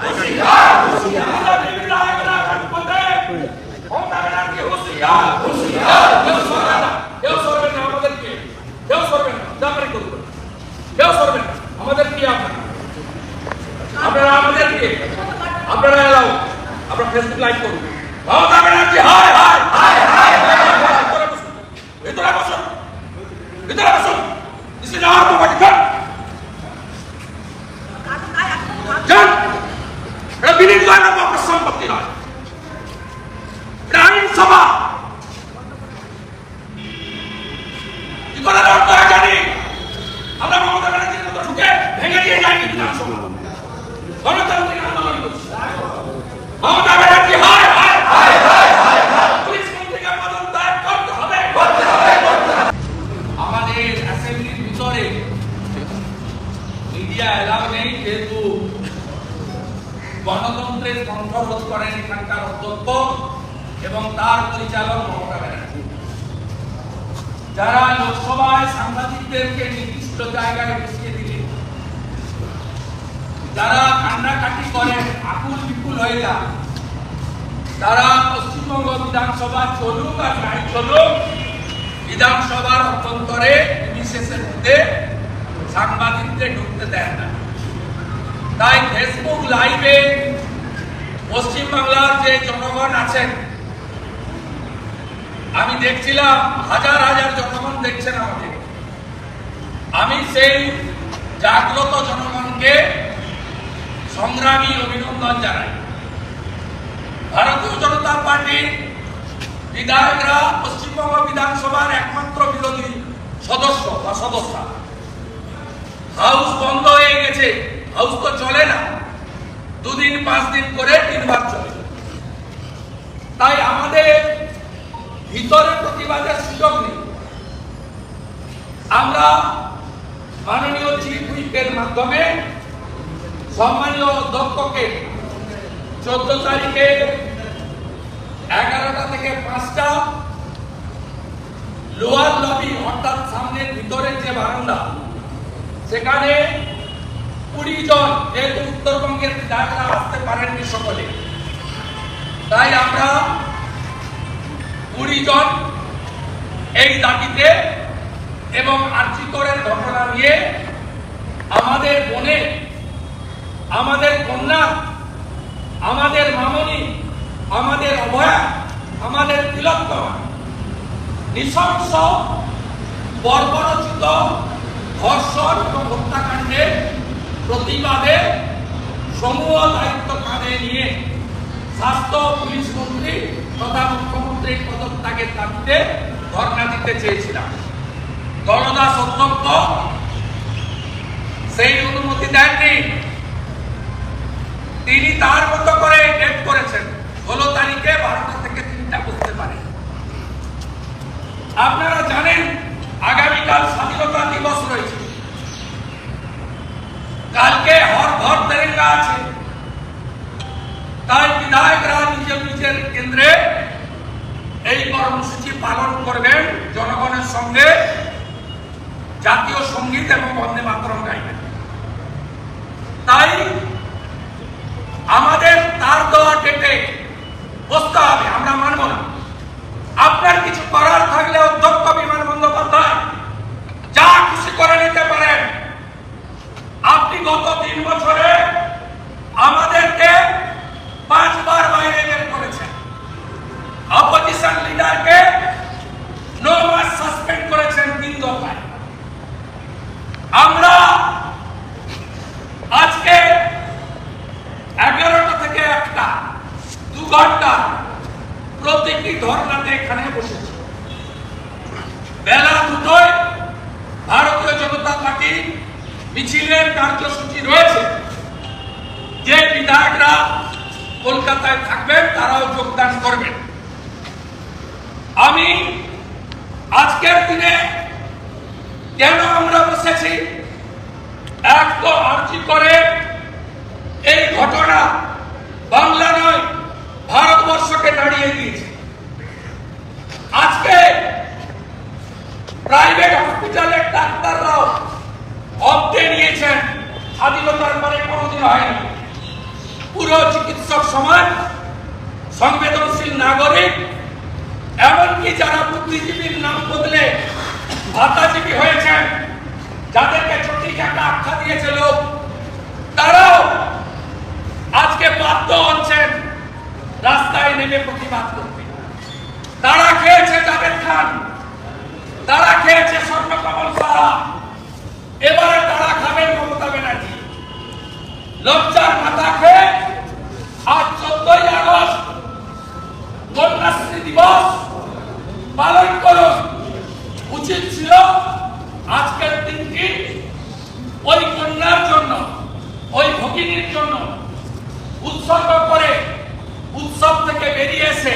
আপনারা আপনারা আমাদেরকে আপনারা এলাও আপনারা ফেসবুক লাইভ করুন মমতা ব্যানার্জি হায় হায় হায় হায় ভিতরে বসুন ভিতরে বসুন ভিতরে বসুন দিস ইজ আওয়ার প্রপার্টি যান যান এটা বিলীন করেন আপনার সম্পত্তি নয় এটা আইনসভা কি করে লড়তে হয় জানি আমরা মমতা ব্যানার্জির মতো ঢুকে ভেঙে দিয়ে যাইনি বিধানসভা গণতান্ত্রিক আন্দোলন করছি মমতা ব্যানার্জি হায় হায় হায় হায় হায় পুলিশ মন্ত্রীকে পদত্যাগ করতে হবে করতে হবে আমাদের অ্যাসেম্বলির ভিতরে মিডিয়া এলাও নেই যেহেতু গণতন্ত্রের কণ্ঠরোধ করেন এখানকার অধ্যক্ষ এবং তার পরিচালক মমতা ব্যানার্জি যারা লোকসভায় সাংবাদিকদেরকে নির্দিষ্ট জায়গায় বসিয়ে দিলেন যারা কান্নাকাটি করেন আকুল বিপুল হয়ে যান তারা পশ্চিমবঙ্গ বিধানসভা চলুক আর নাই চলুক, বিধানসভার অভ্যন্তরে বিশেষের মধ্যে সাংবাদিকদের ঢুকতে দেন না। তাই ফেসবুক লাইভে পশ্চিমবাংলার যে জনগণ আছেন আমি দেখছিলাম হাজার হাজার জনগণ দেখছেন আমাদের আমি সেই জাগ্রত জনগণকে সংগ্রামী অভিনন্দন জানাই। ভারতীয় জনতা পার্টির বিধায়করা পশ্চিমবঙ্গ বিধানসভার একমাত্র বিরোধী সদস্য বা সদস্যা। হাউস বন্ধ হয়ে গেছে, হাউস তো চলে না। দুদিন, পাঁচ দিন করে তিনবার চলে। তাই আমাদের ভিতরে প্রতিবাদের সুযোগ নেই। আমরা মাননীয় চিফ হুইপের মাধ্যমে সম্মানীয় অধ্যক্ষকে চোদ্দ তারিখে এগারোটা থেকে পাঁচটা লোয়ার লবি অর্থাৎ সামনের ভিতরের যে বারান্দা, সেখানে কুড়ি জন, যেহেতু উত্তরবঙ্গের বিধায়করা আসতে পারেননি সকলে, তাই আমরা কুড়ি জন এই দাবিতে এবং আর্যিকরের ঘটনা নিয়ে আমাদের বোনে, আমাদের কন্যা, আমাদের মামনি, আমাদের অভয়া, আমাদের তিলোত্তমা নৃশংস, বর্বরচিত, ধর্ষণ এবং হত্যাকাণ্ডের প্রতিবাদে সমূহ দায়িত্ব কাঁধে নিয়ে স্বাস্থ্য পুলিশ মন্ত্রী তথা পদত্যাগের দাবিতে ধর্ণা দিতে চেয়েছিলাম। দলদাস অধ্যক্ষ সেই অনুমতি দেননি। তিনি তার মতো করে ডেট করেছেন। ষোলো তারিখে বারোটা থেকে তিনটা করতে পারে। আপনারা জানেন, আগামীকাল স্বাধীনতা পালন করবেন জনগণের সঙ্গে জাতীয় সংগীত এবং বন্দে মাতরম গাইবেন। তাই আমাদের তার দেওয়া ডেটে বসতে হবে আমরা মানব না আপনার কিছু করার থাকলে অধ্যক্ষ বিমান বন্দ্যোপাধ্যায় যা খুশি করে নিতে পারেন আপনি গত তিন বছরে আমাদেরকে পাঁচবার বাইরে বের করেছেন অপোজিশন লিডারকে নো মাস সাসপেন্ড করেছেন তিন দফায় আমরা আজকে এগারোটা থেকে একটা দু ঘণ্টা প্রত্যেকটি ধর্নাতে এখানে বসেছি বেলা দুটোয় ভারতীয় জনতা পার্টি মিছিলের কার্যসূচি রয়েছে যে বিধায়করা কলকাতায় থাকবেন তারাও যোগদান করবেন আমি আজকের দিনে কেন আমরা বসেছি? এক তো আর্জি করে এই ঘটনা বাংলা নয়, ভারতবর্ষকে দাঁড়িয়ে দিয়েছে। আজকে প্রাইভেট হসপিটালের ডাক্তাররাও অব্দে নিয়েছেন। স্বাধীনতার পরে কোনোদিন হয়নি। পুরো চিকিৎসক সমাজ সংবেদনশীল নাগরিক, এমনকি যারা বুদ্ধিজীবীর নাম বদলে ভাতাজীবী হয়েছেন যাদেরকে সঠিক একটা আখ্যা দিয়েছে লোক, তারাও আজকে বাধ্য হচ্ছেন রাস্তায় নেমে প্রতিবাদ করতে। তারা খেয়েছে জাভেদ খান, তারা খেয়েছে স্বর্ণকমল সাহা, এবারে তারা খাবেন মমতা ব্যানার্জি। লজ্জার মাথা খেয়ে কন্যাশ্রী দিবস পালন করুন। উচিত ছিল আজকের দিনটি ওই কন্যার জন্য, ওই ভগিনীর জন্য উৎসর্গ করে উৎসব থেকে বেরিয়ে এসে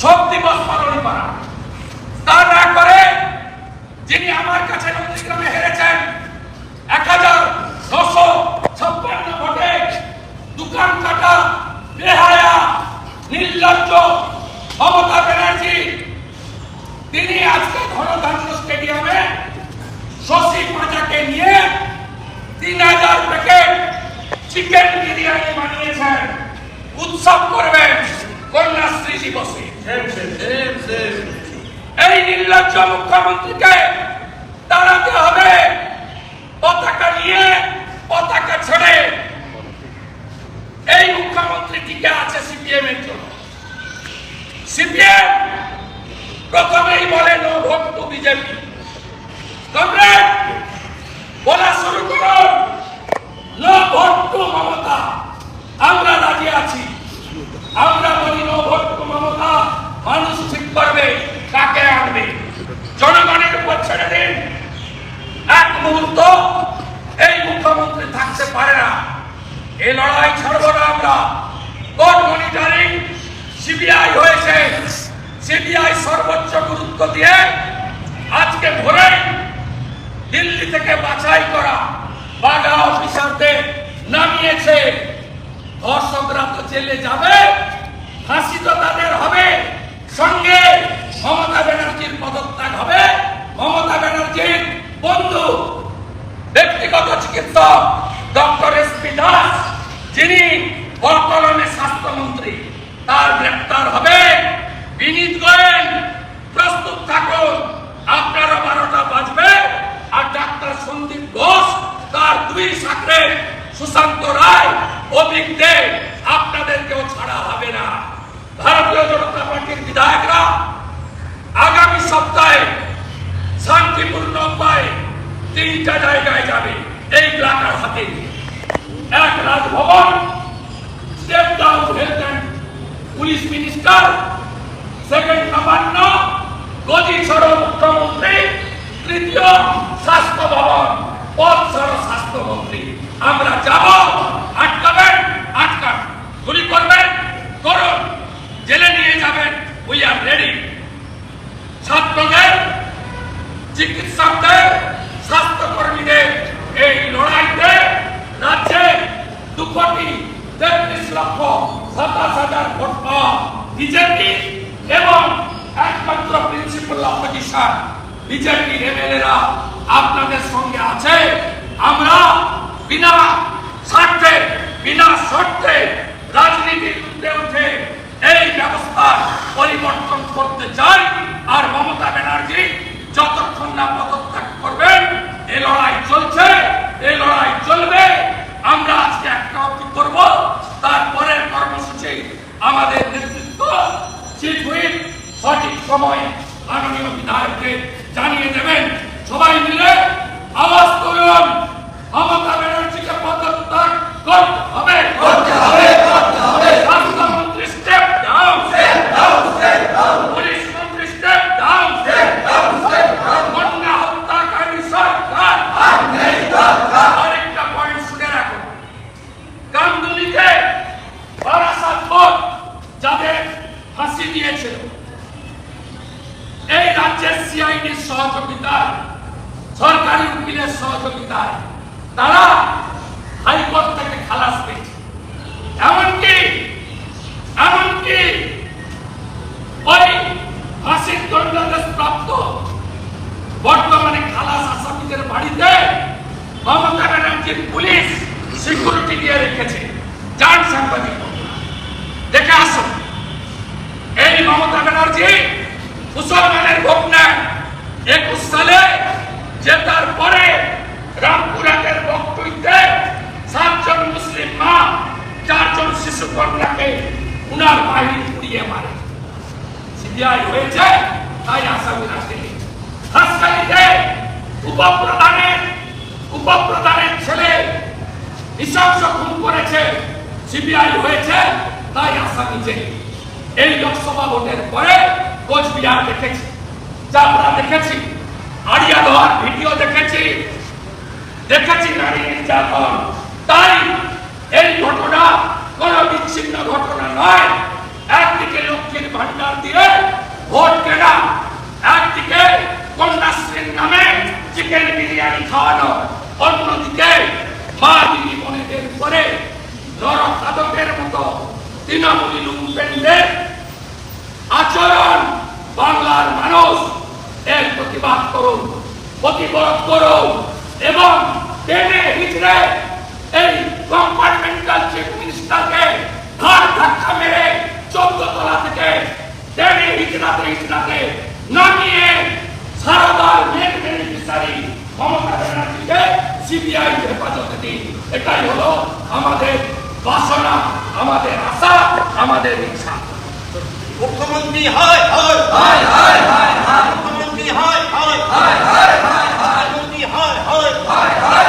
শোক দিবস পালন করা। তা না করে যিনি আমার কাছে নন্দীগ্রামে হেরেছেন এক হাজার নশো ছাপ্পান্ন ভোটে দোকান কাটা বেহায়া নির্লজ্জ মমতা ব্যানার্জি। তিনি আজকে ধনধান্য স্টেডিয়ামে শশী পাঁচাকে নিয়ে তিন হাজার প্যাকেট চিকেন বিরিয়ানি বানিয়েছেন। উৎসব করবেন কন্যাশ্রী দিবসে। এই নির্লজ্জ মুখ্যমন্ত্রীকে দাঁড়াতে হবে পতাকা নিয়ে পতাকা ছেড়ে এই মুখ্যমন্ত্রী টিকে আছে সিপিএম এর জন্য সিপিএম প্রথমেই বলে no vote to BJP comrade বলা শুরু করুন নো ভোট টু মমতা আমরা রাজি আছি আমরা বলি নো ভোট টু মমতা মানুষ ঠিক করবে কাকে আনবে জনগণের উপর ছেড়ে দিন এক মুহূর্ত এই মুখ্যমন্ত্রী থাকতে পারে না। এই লড়াই ছাড়বো না আমরা। কোর্ট মনিটরিং সিবিআই হয়েছে সিবিআই সর্বোচ্চ গুরুত্ব দিয়ে আজকে ভোরে দিল্লি থেকে বাছাই করা বাগা অফিসারদের নামিয়েছে। ধর্ষকরা তো জেলে যাবে, ফাঁসি তো তাদের হবে। সঙ্গে মমতা ব্যানার্জির পদত্যাগ হবে। মমতা ব্যানার্জির বন্ধু, ব্যক্তিগত চিকিৎসক ডক্টর এস পি দাস, যিনি বর্তমানে স্বাস্থ্যমন্ত্রী, তার গ্রেপ্তার হবে। বিনীত গোয়েল, প্রস্তুত থাকুন, আপনারা বারোটা বাজবে, আর ডাক্তার সন্দীপ ঘোষ, তার দুই সাকরে সুশান্ত রায় অভিক দে আপনাদেরকেও ছাড়া হবে না ভারতীয় জনতা পার্টির বিধায়করা আগামী সপ্তাহে শান্তিপূর্ণ উপায়ে তিনটা জায়গায় যাবে এই প্লাকার হাতে নিয়ে। এক Rajbhavan state down health police minister, second Nabanna গদি সড়ক মুখ্যমন্ত্রী, তৃতীয় স্বাস্থ্য ভবন, পথ সড়ক স্বাস্থ্যমন্ত্রী আমরা যাব, আটকাবেন, আটকান। গুলি করবেন, করুন। জেলে নিয়ে যাবেন উই আর রেডি ছাত্রদের, চিকিৎসকদের হাজার ভোট পাওয়া বিজেপি এবং একমাত্র প্রিন্সিপাল অপোজিশন বিজেপির এমএলএরা আপনাদের সঙ্গে আছে। আমরা বিনা স্বার্থে বিনা শর্তে রাজনীতির উঠে উঠে এই ব্যবস্থা পরিবর্তন করতে চাই আর মমতা ব্যানার্জি যতক্ষণ না পদত্যাগ করবেন এই লড়াই চলছে এই লড়াই চলবে আমরা আজকে একটা অবধি করব তারপরের কর্মসূচি আমাদের নেতৃত্ব চিফ সঠিক সময়ে মাননীয় বিধায়ককে জানিয়ে দেবেন। সবাই মিলে আওয়াজ তুলুন। মমতা ব্যানার্জিকে পদত্যাগ করতে হবে। করতে হবে করতে হবে স্বাস্থ্যমন্ত্রী step down step down step down police মন্ত্রী step down step down step down কন্যা হত্যাকারী সরকার আরেকটা পয়েন্ট শুনে রাখুন কামদুনিতে বারাসাত ভোট যাদের ফাঁসি দিয়েছিল এই রাজ্যের সিআইডির সহযোগিতায় সরকারি উকিলের সহযোগিতায় তারা হাইকোর্ট থেকে খালাস পেয়েছে এমনকি এমনকি ওই ফাঁসির দণ্ডাদেশ প্রাপ্ত বর্তমানে খালাস আসামিদের বাড়িতে মমতা ব্যানার্জির পুলিশ সিকিউরিটি দিয়ে রেখেছে। যান সাংবাদিক দেখে আসুন। এই মমতা ব্যানার্জি মুসলমানের ভোট নেন একুশ সালে জেতার পরে রামপুরহাটের বক্তব্যে সাতজন মুসলিম মা, চারজন শিশু কন্যাকে উনার বাহিনী পুড়িয়ে মারে। সিবিআই হয়েছে, তাই আসামি আসেনি হাসকালিতে উপপ্রধানের উপপ্রধানের ছেলে নৃশংস খুন করেছে, সিবিআই হয়েছে, তাই আসামি যে এই লোকসভা ভোটের পরে কোচবিহার দেখেছি, চাপড়া দেখেছি আড়িয়া লোহার ভিডিও দেখেছি দেখেছি নারী নির্যাতন। তাই এই ঘটনা কোন বিচ্ছিন্ন ঘটনা নয়। একদিকে লক্ষ্মীর ভান্ডার দিয়ে ভোট কেনা একদিকে কন্যাশ্রীর নামে চিকেন বিরিয়ানি খাওয়ানো অন্যদিকে উপরে মতো তৃণমূলী লুম্পেনদের আচরণ বাংলার মানুষ এর প্রতিবাদ করুন করুন এবং টেনে হিচড়ে এই কম্পার্টমেন্টাল চিফ মিনিস্টারকে ধাক্কা মেরে চোদ্দ তলা থেকে টেনে হিচড়াতে হিচড়াতে নামিয়ে সারদার মেন নারী মমতা ব্যানার্জিকে সিবিআই হেফাজতে দিন। এটাই হলো আমাদের বাসনা, আমাদের আশা, আমাদের ইচ্ছা। মুখ্যমন্ত্রী, হয় হয় হয় হয় হয় মুখ্যমন্ত্রী, হয় হয় হয় হয়। হয় মুখ্যমন্ত্রী হয় হয় হয় হয়।